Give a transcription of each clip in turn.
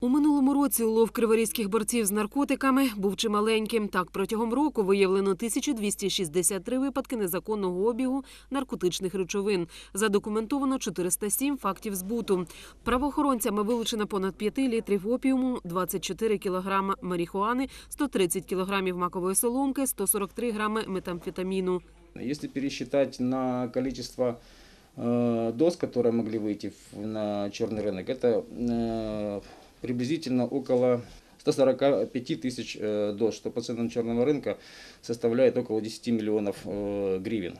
У минулому році улов криворізьких борців з наркотиками був чималеньким. Так, протягом року виявлено 1263 випадки незаконного обігу наркотичних речовин. Задокументовано 407 фактів збуту. Правоохоронцями вилучено понад 5 літрів опіуму, 24 кілограми марихуани, 130 кілограмів макової соломки, 143 грами метамфетаміну. Если пересчитать на количество э, доз, которые могли выйти в- на черный рынок, это э, приблизительно около 145 тысяч э, доз, что по ценам черного рынка составляет около 10 миллионов э, гривен.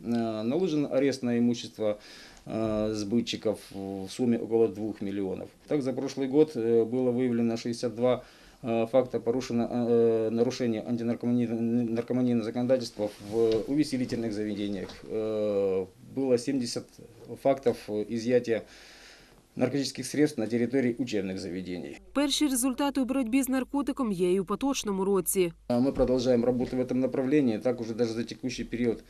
Э, Наложен арест на имущество э, сбытчиков в сумме около 2 миллионов. Так, за прошлый год э, было выявлено 62 э, факта порушено э, нарушения антинаркоманийного законодательства в увеселительных заведениях. Э, Было 70 фактов изъятия наркотических средств на территории учебных заведений. Перші результати у боротьбі з наркотиком є і у поточному році. А Мы продолжаем работу в этом направлении. Так уже даже за текущий период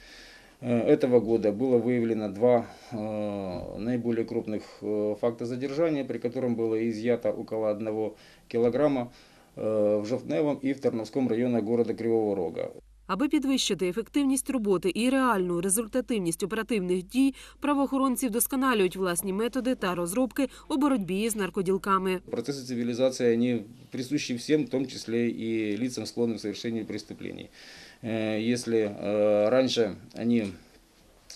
э, этого года было выявлено два э, наиболее крупных э, факта задержания, при котором было изъято около 1 килограмма э, в Жовтневом и в Тарновском районе города Кривого Рога. Аби підвищити ефективність роботи і реальну результативність оперативних дій, правоохоронці вдосконалюють власні методи та розробки у боротьбі з наркоділками. Процессы цивилизации, они присущи всем, в том числе и лицам, склонным к совершению преступлений. Э, Если э, раньше они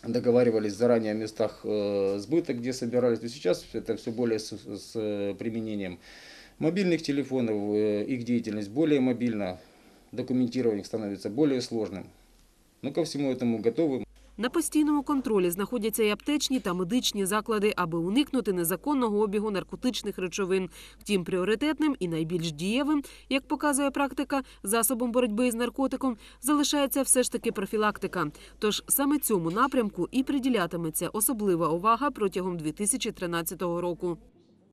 договаривались заранее о местах э, сбыта, где собирались, то сейчас это все более с, с, э, применением мобильных телефонов, э, их деятельность более мобильна, документирование становится более сложным. Но ко всему этому готовы. На постійному контролі знаходяться і аптечні та медичні заклади, аби уникнути незаконного обігу наркотичних речовин. Втім, пріоритетним і найбільш дієвим, як показує практика, засобом боротьби з наркотиком залишається все ж таки профілактика. Тож саме цьому напрямку і приділятиметься особлива увага протягом 2013 року.